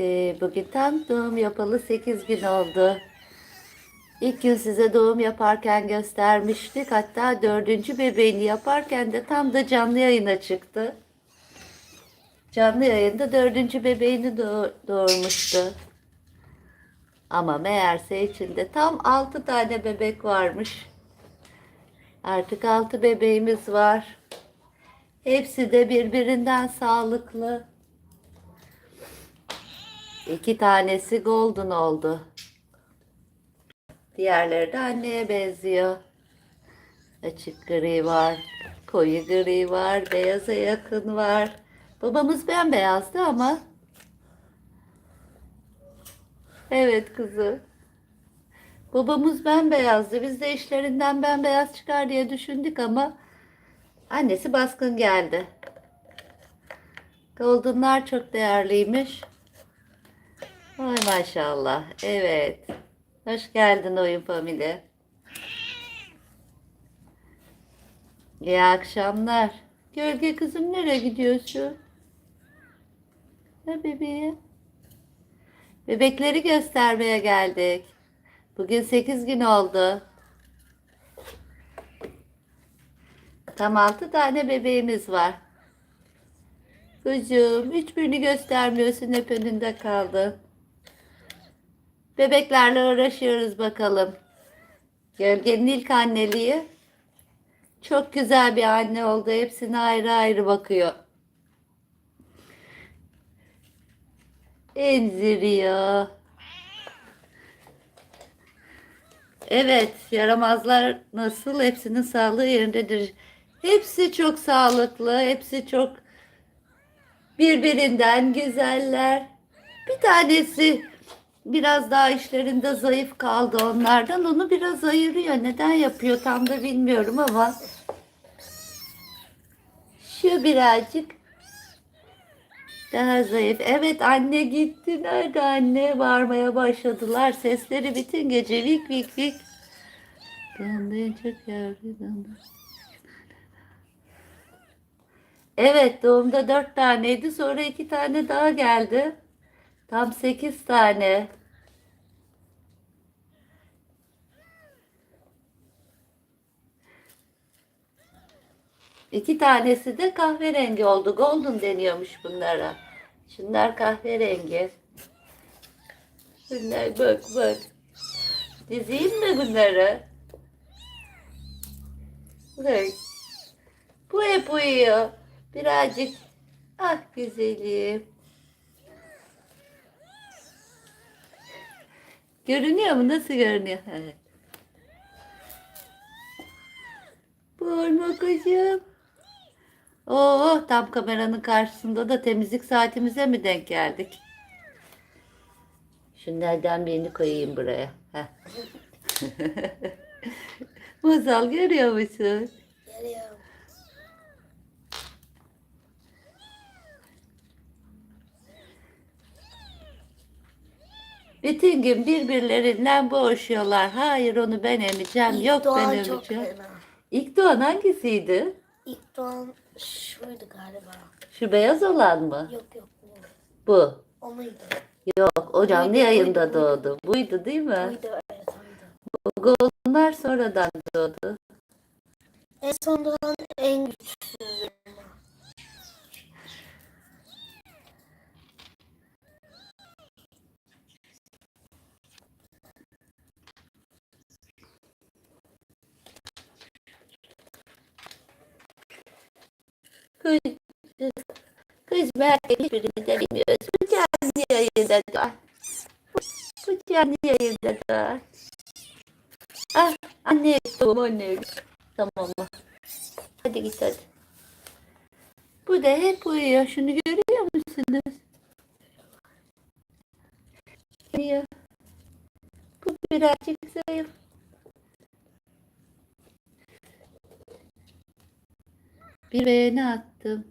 geldi. Bugün tam doğum yapalı 8 gün oldu. İlk gün size doğum yaparken göstermiştik. Hatta dördüncü bebeğini yaparken de tam da canlı yayına çıktı. Canlı yayında dördüncü bebeğini doğ- doğurmuştu. Ama meğerse içinde tam 6 tane bebek varmış. Artık 6 bebeğimiz var. Hepsi de birbirinden sağlıklı. İki tanesi golden oldu. Diğerleri de anneye benziyor. Açık gri var, koyu gri var, beyaza yakın var. Babamız bembeyazdı ama. Evet kızı. Babamız bembeyazdı. Biz de işlerinden bembeyaz çıkar diye düşündük ama annesi baskın geldi. Golden'lar çok değerliymiş. Ay maşallah. Evet. Hoş geldin oyun family. İyi akşamlar. Gölge kızım nereye gidiyorsun? Ha bebeğim. Bebekleri göstermeye geldik. Bugün 8 gün oldu. Tam 6 tane bebeğimiz var. Kızım hiçbirini göstermiyorsun hep önünde kaldın. Bebeklerle uğraşıyoruz bakalım. Gölgenin ilk anneliği. Çok güzel bir anne oldu. Hepsine ayrı ayrı bakıyor. Emziriyor. Evet, yaramazlar nasıl? Hepsinin sağlığı yerindedir. Hepsi çok sağlıklı, hepsi çok birbirinden güzeller. Bir tanesi biraz daha işlerinde zayıf kaldı onlardan. Onu biraz ayırıyor. Neden yapıyor tam da bilmiyorum ama şu birazcık daha zayıf. Evet anne gitti. Nerede anne? Bağırmaya başladılar. Sesleri bütün gece vik vik vik. Çok yavru döndü. Evet doğumda dört taneydi. Sonra iki tane daha geldi. Tam sekiz tane. İki tanesi de kahverengi oldu. Golden deniyormuş bunlara. Şunlar kahverengi. Bunlar bak bak. Dizeyim mi bunları? Bak. Bu hep uyuyor. Birazcık. Ah güzelim. Görünüyor mu? Nasıl görünüyor? Evet. Bağırma kızım. Oo, tam kameranın karşısında da temizlik saatimize mi denk geldik? Şunlardan birini koyayım buraya. Masal görüyor musun? Geliyorum. Bütün gün birbirlerinden boğuşuyorlar. Hayır onu ben emeceğim. İlk Yok doğan ben çok emeceğim. fena. İlk doğan hangisiydi? İlk doğan şuydu galiba. Şu beyaz olan mı? Yok yok bu. Bu. O muydu? Yok o canlı Buydu, yayında buydu, doğdu. Buydu değil mi? Buydu evet oydu. Onlar sonradan doğdu. En son doğan en güçlüsü. Kız, kız ben hiçbirini de bilmiyoruz. Bu canlı yayında doğar. Bu canlı yayında doğar. Ah anne doğum anne. Tamam? Hadi git hadi. Bu da hep uyuyor. Şunu görüyor musunuz? Uyuyor. Bu birazcık zayıf. Bir beğeni attım.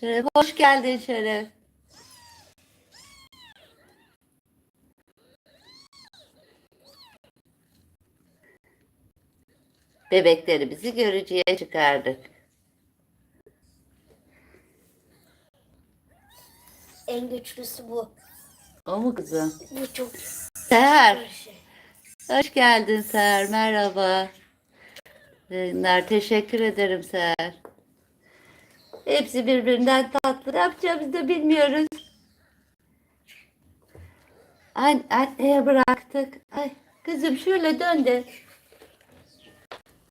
Şeref hoş geldin Şeref. Bebeklerimizi görücüye çıkardık. en güçlüsü bu. O mu kızım? Bu çok Seher. şey. Hoş geldin Seher. Merhaba. Yayınlar. Teşekkür ederim Seher. Hepsi birbirinden tatlı. Ne yapacağımızı da bilmiyoruz. An anneye bıraktık. Ay kızım şöyle dön de.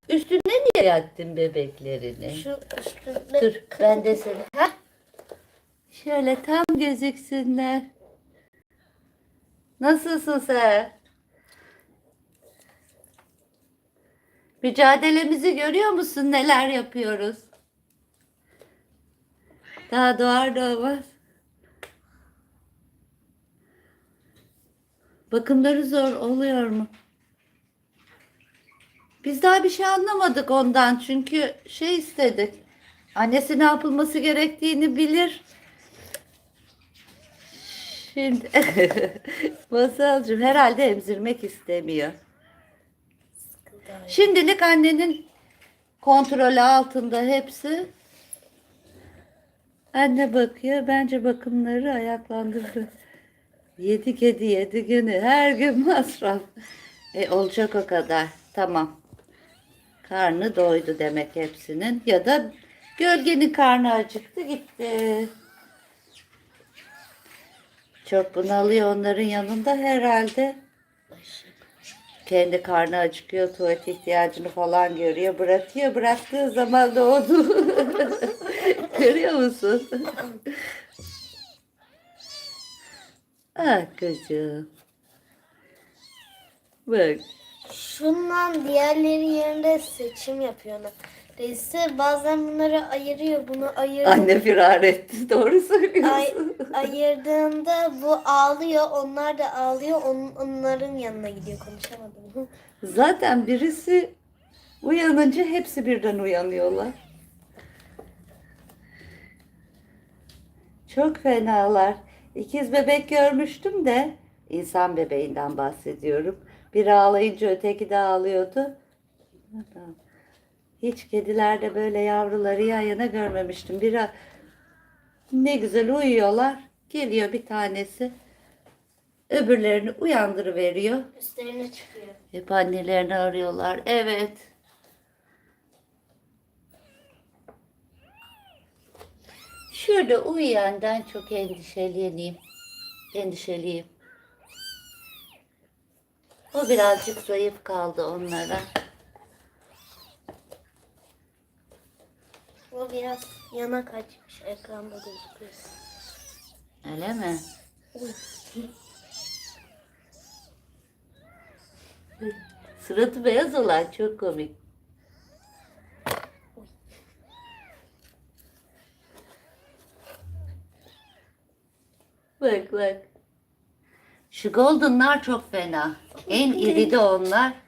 Üstüne niye yattın bebeklerini? Şu üstünde Dur ben de seni. Heh. Şöyle tam gözüksünler. Nasılsın sen? Mücadelemizi görüyor musun? Neler yapıyoruz? Daha doğar doğmaz. Bakımları zor oluyor mu? Biz daha bir şey anlamadık ondan çünkü şey istedik. Annesi ne yapılması gerektiğini bilir. Şimdi Masalcığım herhalde emzirmek istemiyor. Şimdilik annenin kontrolü altında hepsi. Anne bakıyor. Bence bakımları ayaklandırdı. Yedi kedi yedi günü. Her gün masraf. E olacak o kadar. Tamam. Karnı doydu demek hepsinin. Ya da gölgenin karnı acıktı gitti. Çok bunalıyor onların yanında herhalde. Kendi karnı acıkıyor, tuvalet ihtiyacını falan görüyor, bırakıyor. Bıraktığı zaman da onu görüyor musun? ah kızım. Bak. Şundan diğerleri yerinde seçim yapıyor. Reisi bazen bunları ayırıyor. Bunu ayır Anne firar etti. Doğru söylüyorsun. ay, ayırdığında bu ağlıyor. Onlar da ağlıyor. On, onların yanına gidiyor. Konuşamadım. Zaten birisi uyanınca hepsi birden uyanıyorlar. Çok fenalar. İkiz bebek görmüştüm de insan bebeğinden bahsediyorum. Biri ağlayınca öteki de ağlıyordu. Hiç kedilerde böyle yavruları yan yana görmemiştim. Biri ne güzel uyuyorlar. Geliyor bir tanesi. Öbürlerini uyandırıveriyor. Üstlerine çıkıyor. Hep annelerini arıyorlar. Evet. Şurada uyuyandan çok endişeliyim. Endişeliyim. O birazcık zayıf kaldı onlara. O biraz yana kaçmış. Ekranda gözüküyor. Öyle mi? Suratı beyaz olan çok komik. Bak bak. Şu goldenlar çok fena. En iri de onlar.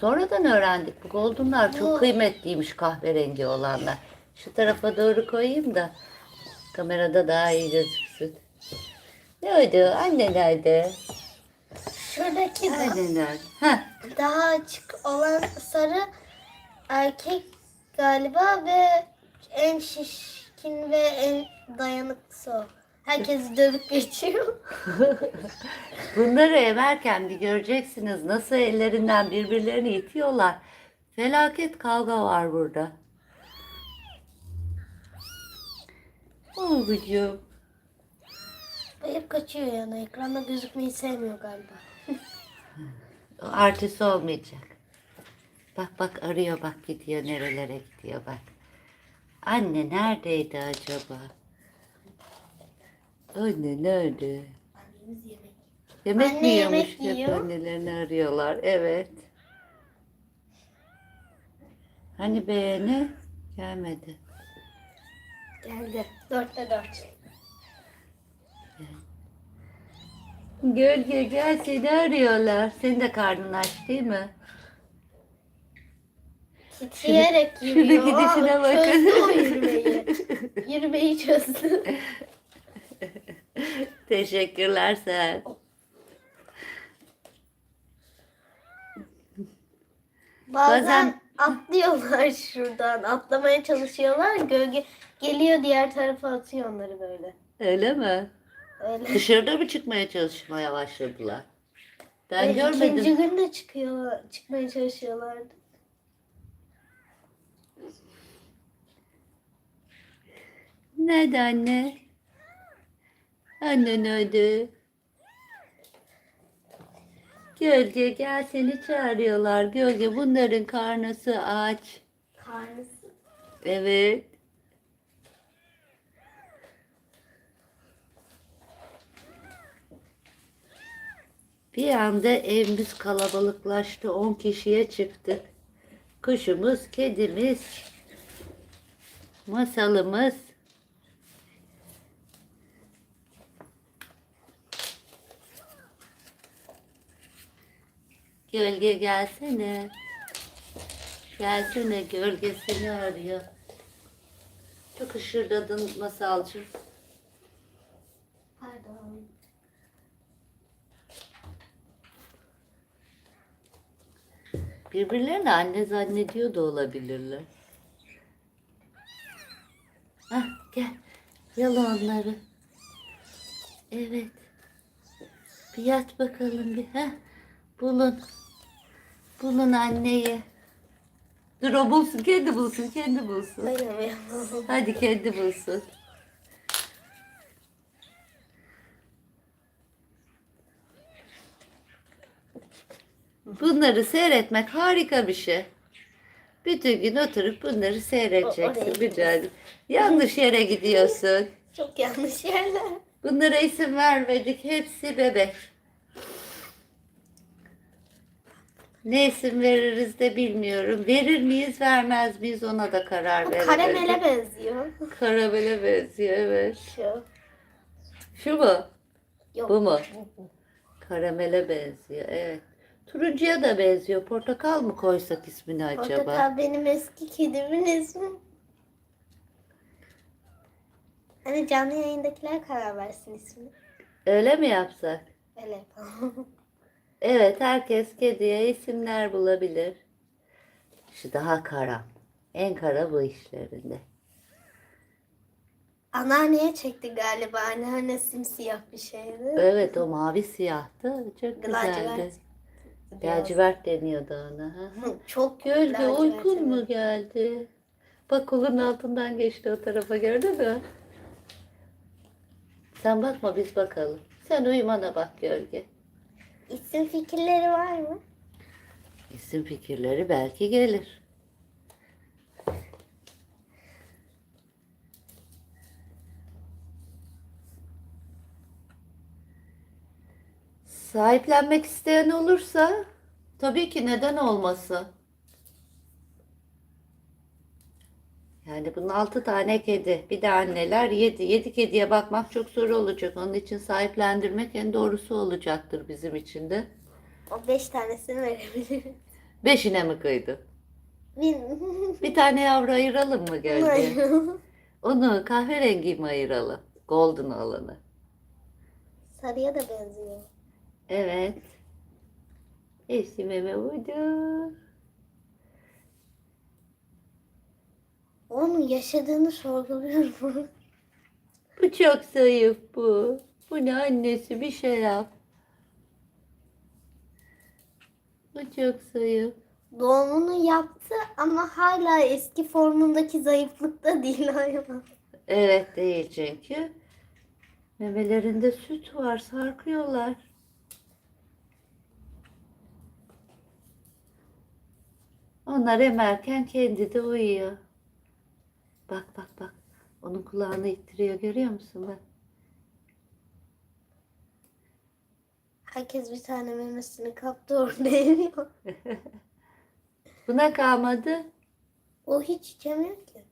Sonradan öğrendik bu goldenlar çok kıymetliymiş kahverengi olanlar. Şu tarafa doğru koyayım da kamerada daha iyi gözüksün. Ne oldu? Anne nerede? Şuradaki de Anne nerede? Heh. daha açık olan sarı erkek galiba ve en şişkin ve en dayanıklısı o. Herkes dövüp geçiyor. Bunları emerken bir göreceksiniz nasıl ellerinden birbirlerini itiyorlar. Felaket kavga var burada. Oğlucuğum. Bu hep kaçıyor yani. Ekranda gözükmeyi sevmiyor galiba. O Artist olmayacak. Bak bak arıyor bak gidiyor nerelere gidiyor bak. Anne neredeydi acaba? Anne nerede? Annemiz yemek. Yemek Anne mi yiyormuş? yemek Hep yiyor. annelerini arıyorlar. Evet. Hani beğeni? Gelmedi. Geldi. Dörtte dört. Gölge gel seni arıyorlar. Senin de karnın aç değil mi? Titreyerek yürüyor. şunu gidişine Aa, bakın. Çözdü o yürümeyi. yürümeyi çözdü. Teşekkürler sen. Bazen, Bazen- atlıyorlar şuradan. Atlamaya çalışıyorlar. Gölge Geliyor diğer tarafa atıyor onları böyle. Öyle mi? Öyle. Dışarıda mı çıkmaya çalışmaya başladılar? Ben Ve görmedim. İkinci gün de çıkıyor, çıkmaya çalışıyorlardı. Nerede anne? Annen öldü. Gölge gel seni çağırıyorlar. Gölge bunların karnısı aç. Karnısı. Evet. Bir anda evimiz kalabalıklaştı. 10 kişiye çıktık. Kuşumuz, kedimiz, masalımız. Gölge gelsene. Gelsene gölgesini arıyor. Çok ışırdadın masalcığım. Pardon. Birbirlerini anne zannediyor da olabilirler. Hah gel. Yala onları. Evet. Bir yat bakalım bir. Heh. Bulun. Bulun anneyi. Dur o bulsun. Kendi bulsun. Kendi bulsun. Dayanamıyorum. Hadi kendi bulsun. Bunları seyretmek harika bir şey. Bütün gün oturup bunları O- seyredeceksin. oraya Güzel. Yanlış yere gidiyorsun. Çok yanlış yerler. Bunlara isim vermedik. Hepsi bebek. Ne isim veririz de bilmiyorum. Verir miyiz vermez miyiz ona da karar O veremedik. karamele benziyor. Karamele benziyor evet. Şu. Şu mu? Yok. Bu mu? Karamele benziyor evet. Turuncuya da benziyor. Portakal mı koysak ismini acaba? Portakal benim eski kedimin ismi. Hani canlı yayındakiler karar versin ismini. Öyle mi yapsak? Öyle yapalım. Evet herkes kediye isimler bulabilir. Şu daha kara. En kara bu işlerinde. Anneanneye çekti galiba. Anneanne simsiyah bir şeydi. Evet o mavi siyahtı. Çok güzeldi. Lacivert. Lacivert deniyordu ona. Hı Çok Gölge lacivert, uykun mu evet. geldi? Bak kolun altından geçti o tarafa gördün mü? Sen bakma biz bakalım. Sen uyumana bak gölge. İsim fikirleri var mı? İsim fikirleri belki gelir. Sahiplenmek isteyen olursa tabii ki neden olmasın? Yani bunun altı tane kedi. Bir de anneler yedi. Yedi kediye bakmak çok zor olacak. Onun için sahiplendirmek en doğrusu olacaktır bizim için de. O beş tanesini verebilirim. Beşine mi kıydın? Bir tane yavru ayıralım mı gölge? Onu kahverengi mi ayıralım? Golden olanı. Sarıya da benziyor. Evet. Hepsi meme. Onun yaşadığını sorguluyorum. Bu çok zayıf bu. Bu ne annesi bir şey yap. Bu çok zayıf. Doğumunu yaptı ama hala eski formundaki zayıflıkta değil hayvan. Evet değil çünkü. Memelerinde süt var sarkıyorlar. Onlar emerken kendi de uyuyor. Bak bak bak. Onun kulağını ittiriyor görüyor musun bak. Herkes bir tane memesini kaptı orada eriyor. Buna kalmadı. O hiç içemiyor ki.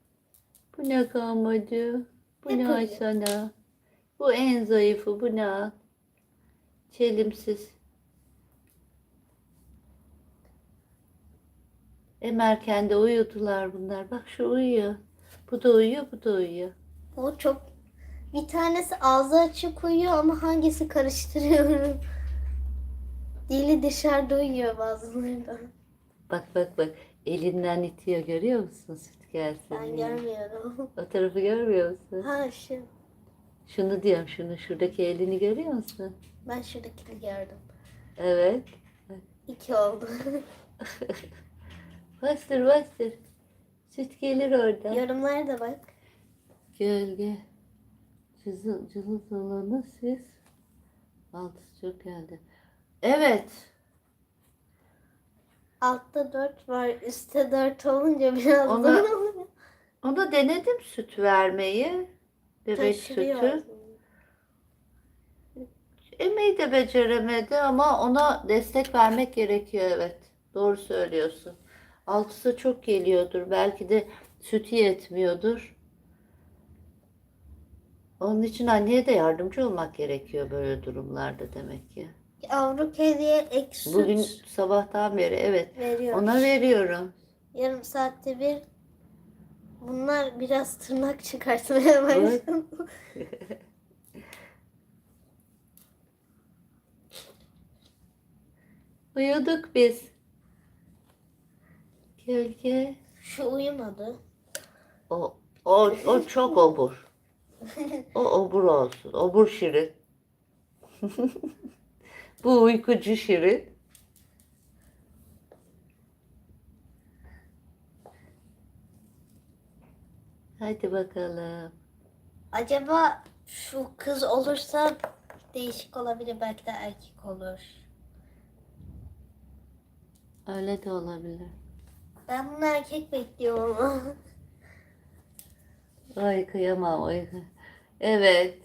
Bu ne kalmadı. Bu Ne ne sana. Bu en zayıfı bu ne. Çelimsiz. Emerken de uyudular bunlar. Bak şu uyuyor. Bu da uyuyor, bu da uyuyor. O çok... Bir tanesi ağzı açık uyuyor ama hangisi karıştırıyorum. Dili dışarıda uyuyor bazıları da. Bak bak bak. Elinden itiyor görüyor musun? gelsin Ben diye. görmüyorum. O tarafı görmüyor musun? Ha şu. Şunu diyorum şunu şuradaki elini görüyor musun? Ben şuradakini gördüm. Evet. İki oldu. Bastır bastır. Süt gelir oradan. Yorumlara da bak. Gölge. Cızıl cızıl olanı siz. Altısı çok geldi. Evet. Altta dört var. Üstte dört olunca biraz Ona- zor oluyor. Ona denedim süt vermeyi. Bebek Taşırıyor sütü. Emeği de beceremedi ama ona destek vermek gerekiyor evet. Doğru söylüyorsun. Altısı çok geliyordur. Belki de sütü yetmiyordur. Onun için anneye de yardımcı olmak gerekiyor böyle durumlarda demek ki. Yavru kediye ek süt Bugün sabahtan beri evet veriyor. ona veriyorum. Yarım saatte bir bunlar biraz tırnak çıkartmaya başladı. Uyuduk biz. Gölge. Şu uyumadı. O, o, o çok obur. O obur olsun. Obur şirin. Bu uykucu şirin. Hadi bakalım. Acaba şu kız olursa değişik olabilir. Belki de erkek olur. Öyle de olabilir. Ben bunu erkek bekliyorum. Ay kıyamam. Ay. Evet.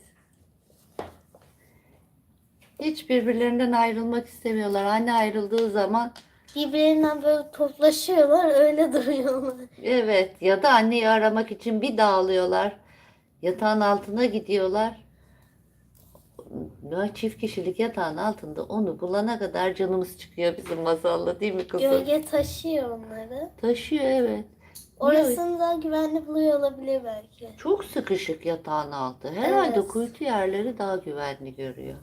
Hiç birbirlerinden ayrılmak istemiyorlar. Anne ayrıldığı zaman Birbirinden böyle toplaşıyorlar öyle duruyorlar. Evet ya da anneyi aramak için bir dağılıyorlar. Yatağın altına gidiyorlar. Çift kişilik yatağın altında onu bulana kadar canımız çıkıyor bizim masalla değil mi kızım? Gölge taşıyor onları. Taşıyor evet. Orasını daha güvenli buluyor olabilir belki. Çok sıkışık yatağın altı. Herhalde Evet. kuytu yerleri daha güvenli görüyor.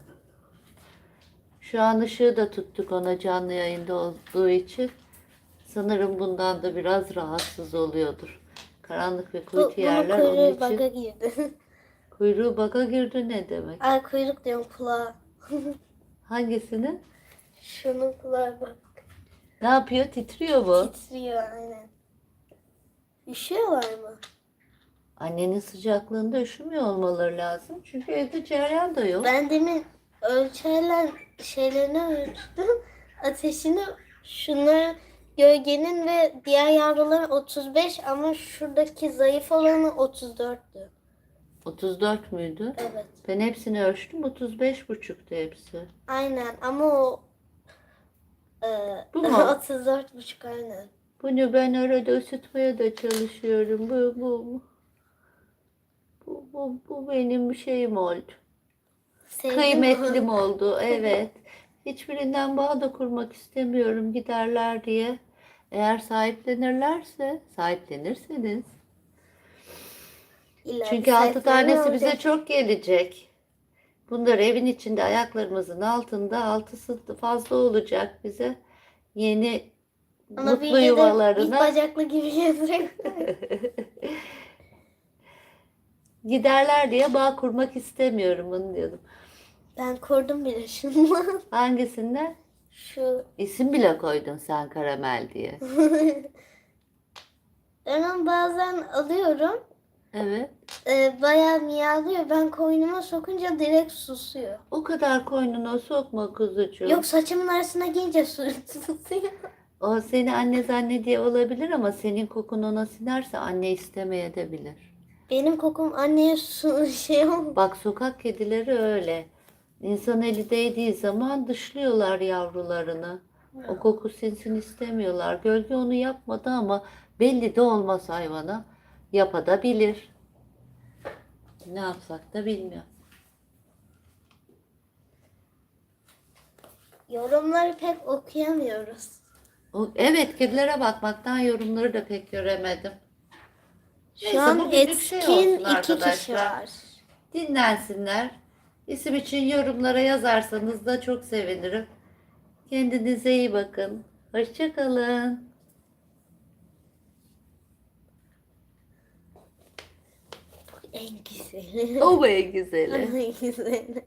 Şu an ışığı da tuttuk ona canlı yayında olduğu için. Sanırım bundan da biraz rahatsız oluyordur. Karanlık ve Bu, kuytu bunun yerler onun kuyruğu için. baga girdi. Kuyruğu baka girdi ne demek? Ay kuyruk diyorum kulağa. Hangisini? Şunun kulağı bak. Ne yapıyor? Titriyor mu? Titriyor aynen. Üşüyorlar mı? Annenin sıcaklığında üşümüyor olmaları lazım. Çünkü evde cereyan da yok. Ben demin ölçerler şeylerini ölçtüm. Ateşini şunlar gölgenin ve diğer yavruların 35 ama şuradaki zayıf olanı 34'tü. 34 müydü? Evet. Ben hepsini ölçtüm. 35 buçuktu hepsi. Aynen ama o e, Bu mu? 34 buçuk aynen. Bunu ben arada ısıtmaya da çalışıyorum. Bu, bu, bu, bu, bu benim şeyim oldu. Sevdim Kıymetlim onu. oldu. Evet. Hiçbirinden bağ da kurmak istemiyorum giderler diye. Eğer sahiplenirlerse, sahiplenirseniz. İlla Çünkü bir altı tanesi bize çok gelecek. Bunlar evin içinde ayaklarımızın altında altısı fazla olacak bize. Yeni Ama mutlu bir yuvalarına bacaklı gibi giderler diye bağ kurmak istemiyorum onu diyordum. ben kurdum bile şundan. Hangisinden? Şu İsim bile koydun sen karamel diye. ben onu bazen alıyorum. Evet. E, bayağı miyavlıyor. Ben koynuma sokunca direkt susuyor. O kadar koynuna sokma kuzucuğum. Yok saçımın arasına giyince su susuyor. O seni anne zannediyor olabilir ama senin kokun ona sinerse anne istemeyebilir. Benim kokum anneye su şey oldu. Bak sokak kedileri öyle. İnsan eli değdiği zaman dışlıyorlar yavrularını. O koku sinsin istemiyorlar. Gölge onu yapmadı ama belli de olmaz hayvana. Yapabilir. Ne yapsak da bilmiyorum. Yorumları pek okuyamıyoruz. Evet kedilere bakmaktan yorumları da pek göremedim. Şu Neyse, an şey etkin olsun iki kişi arkadaşlar. var. Dinlensinler. İsim için yorumlara yazarsanız da çok sevinirim. Kendinize iyi bakın. Hoşçakalın. En güzeli. O en güzeli? En güzeli.